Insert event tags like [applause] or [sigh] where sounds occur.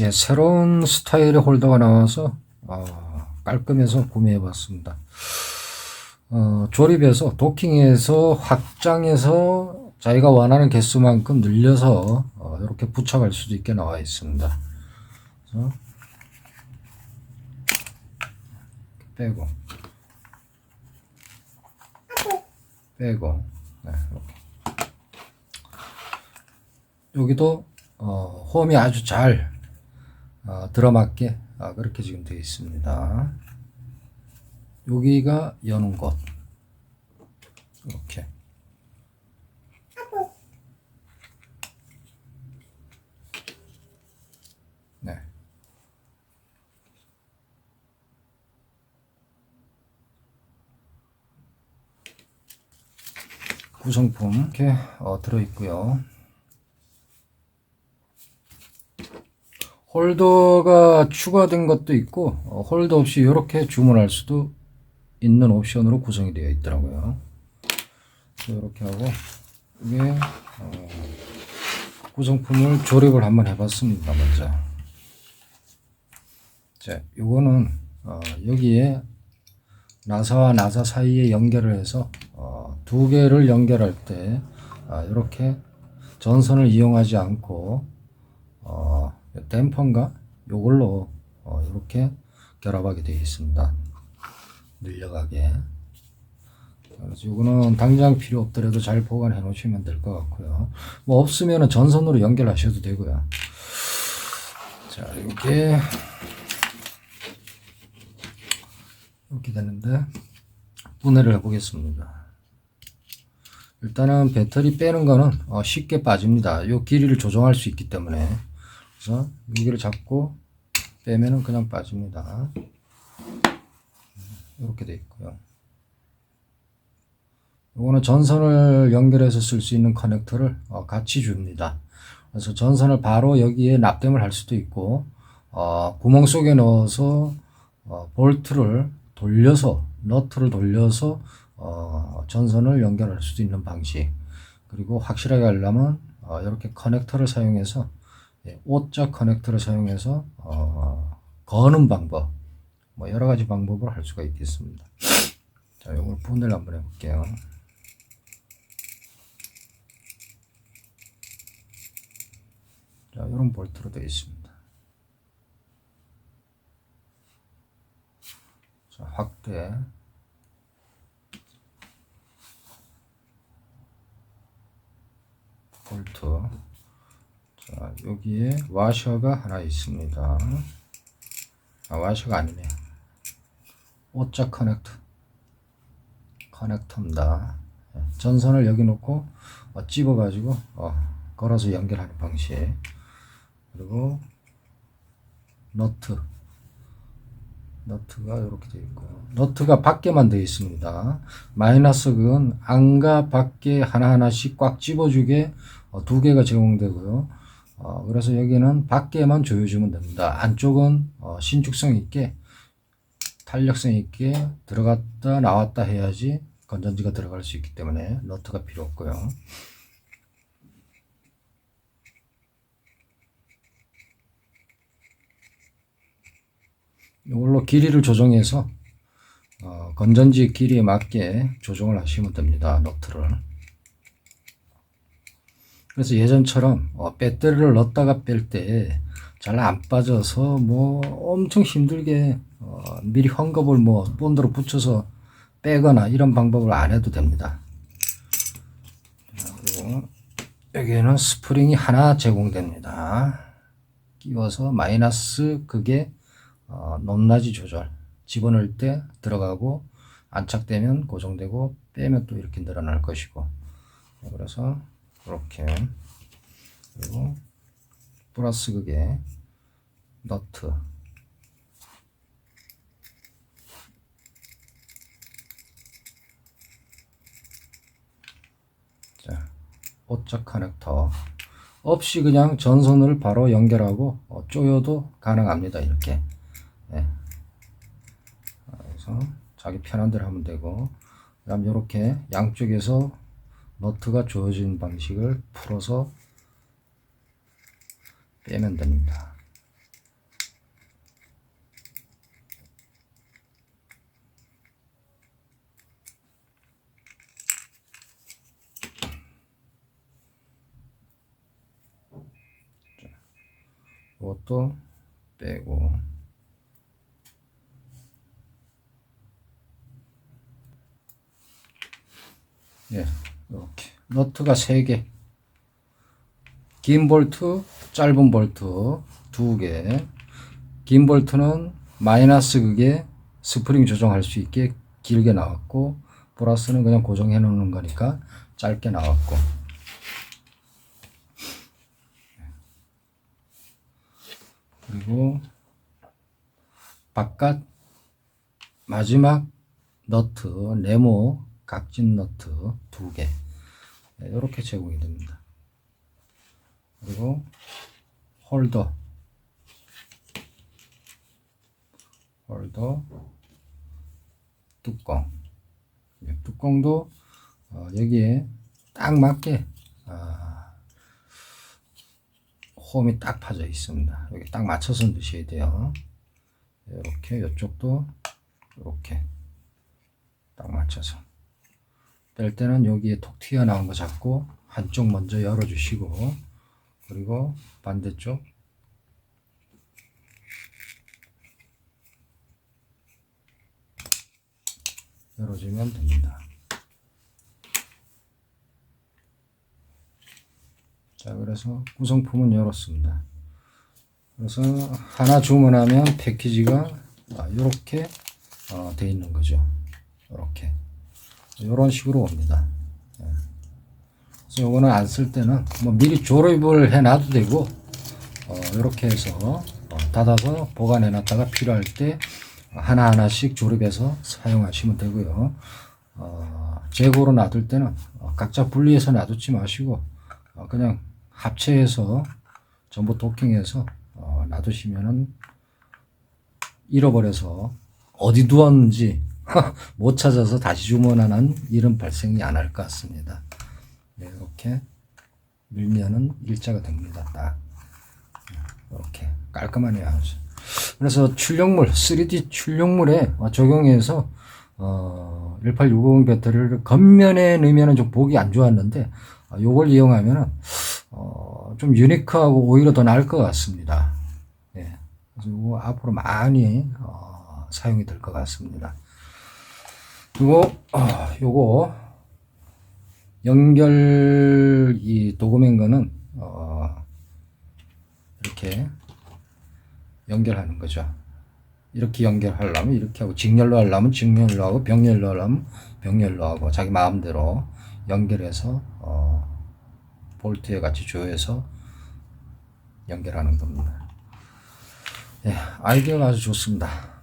예, 새로운 스타일의 홀더가 나와서 어, 깔끔해서 구매해봤습니다. 어, 조립해서 도킹해서 확장해서 자기가 원하는 개수만큼 늘려서 어, 이렇게 부착할 수도 있게 나와 있습니다. 빼고 빼고 네. 여기도 어, 홈이 아주 잘 어, 들어맞게 아, 그렇게 지금 되어 있습니다. 여기가 여는 곳 이렇게 네. 구성품 이렇게 어, 들어 있고요. 홀더가 추가된 것도 있고 어, 홀더 없이 이렇게 주문할 수도 있는 옵션으로 구성이 되어 있더라고요. 이렇게 하고 이게 어, 구성품을 조립을 한번 해봤습니다. 먼저 자, 요거는 어, 여기에 나사와 나사 사이에 연결을 해서 어, 두 개를 연결할 때 아, 이렇게 전선을 이용하지 않고 어, 댐퍼인가 요걸로 어, 이렇게 결합하게 되어 있습니다. 늘려가게. 그래서 이거는 당장 필요 없더라도 잘 보관해 놓으시면 될 것 같고요. 뭐 없으면은 전선으로 연결하셔도 되고요. 자, 이렇게 이렇게 되는데 분해를 해보겠습니다. 일단은 배터리 빼는 거는 어, 쉽게 빠집니다. 요 길이를 조정할 수 있기 때문에 그래서 여기를 잡고 빼면은 그냥 빠집니다. 이렇게 돼 있고요. 이거는 전선을 연결해서 쓸 수 있는 커넥터를 어, 같이 줍니다. 그래서 전선을 바로 여기에 납땜을 할 수도 있고 어, 구멍 속에 넣어서 어, 볼트를 돌려서 너트를 돌려서 어, 전선을 연결할 수도 있는 방식 그리고 확실하게 하려면 어, 이렇게 커넥터를 사용해서 예, O자 커넥터를 사용해서 어, 거는 방법 뭐 여러 가지 방법을 할 수가 있겠습니다. 자, 이걸 분해를 한번 해볼게요. 자, 이런 볼트로 되어 있습니다. 자, 확대. 볼트. 자, 여기에 와셔가 하나 있습니다. 아, 와셔가 아니네. 오자 커넥터. 커넥터입니다. 예, 전선을 여기 놓고 어, 찝어가지고 어, 걸어서 연결하는 방식. 그리고 너트. 너트가 이렇게 되어 있고 너트가 밖에만 되어 있습니다. 마이너스는 안과 밖에 하나하나씩 꽉 집어주게 어, 두 개가 제공되고요. 어, 그래서 여기는 밖에만 조여주면 됩니다. 안쪽은 어, 신축성 있게 탄력성 있게 들어갔다 나왔다 해야지 건전지가 들어갈 수 있기 때문에 너트가 필요 없고요. 이걸로 길이를 조정해서 어, 건전지 길이에 맞게 조정을 하시면 됩니다. 너트를. 그래서 예전처럼 어, 배터리를 넣었다가 뺄 때 잘 안 빠져서 뭐 엄청 힘들게 어, 미리 헝겊을 뭐 본드로 붙여서 빼거나 이런 방법을 안 해도 됩니다. 자, 그리고 여기에는 스프링이 하나 제공됩니다. 끼워서 마이너스 그게 어, 높낮이 조절 집어넣을 때 들어가고 안착되면 고정되고 빼면 또 이렇게 늘어날 것이고 네, 그래서 이렇게. 그리고 플러스 그게 너트. 자 오짝 커넥터. 없이 그냥 전선을 바로 연결하고 어, 조여도 가능합니다 이렇게. 네. 그래서 자기 편한 대로 하면 되고 그다음 이렇게 양쪽에서 너트가 주어진 방식을 풀어서 빼면 됩니다. 이것도 빼고 예, 이렇게. 너트가 3개. 긴 볼트, 짧은 볼트 2개. 긴 볼트는 마이너스 그게 스프링 조정할 수 있게 길게 나왔고 플러스는 그냥 고정해 놓는 거니까 짧게 나왔고. 그리고 바깥 마지막 너트 네모 각진 너트 두개 이렇게 제공이 됩니다. 그리고 홀더 홀더 뚜껑 예, 뚜껑도 어, 여기에 딱 맞게 아, 홈이 딱 파져 있습니다. 여기 딱 맞춰서 넣으셔야 돼요. 이렇게 이쪽도 이렇게 딱 맞춰서 뺄 때는 여기에 톡 튀어나온 거 잡고 한쪽 먼저 열어주시고 그리고 반대쪽 열어주면 됩니다. 자, 그래서 구성품은 열었습니다. 그래서 하나 주문하면 패키지가 이렇게 돼 있는 거죠. 이렇게 이런 식으로 옵니다. 예. 그래서 요거는 안 쓸 때는 뭐 미리 조립을 해 놔도 되고 이렇게 해서 어, 닫아서 보관해 놨다가 필요할 때 하나하나씩 조립해서 사용하시면 되고요. 어, 재고로 놔둘 때는 어, 각자 분리해서 놔두지 마시고 어, 그냥 합체해서 전부 도킹해서 어, 놔두시면은 잃어버려서 어디 두었는지 [laughs] 못 찾아서 다시 주문하는 일은 발생이 안 할 것 같습니다. 네, 이렇게 밀면은 일자가 됩니다. 딱 이렇게 깔끔하네요. 그래서 출력물 3D 출력물에 적용해서 어, 18650 배터리를 겉면에 넣으면 좀 보기 안 좋았는데 어, 요걸 이용하면은 어, 좀 유니크하고 오히려 더 나을 것 같습니다. 예. 그래서 요거 앞으로 많이 어, 사용이 될 것 같습니다. 그리고 어, 요거 연결 이 도금인 거는 어, 이렇게 연결하는 거죠. 이렇게 연결하려면 이렇게 하고 직렬로 하려면 직렬로 하고 병렬로 하려면 병렬로 하고 자기 마음대로 연결해서 어, 볼트에 같이 조여서 연결하는 겁니다. 예, 아이디어가 아주 좋습니다.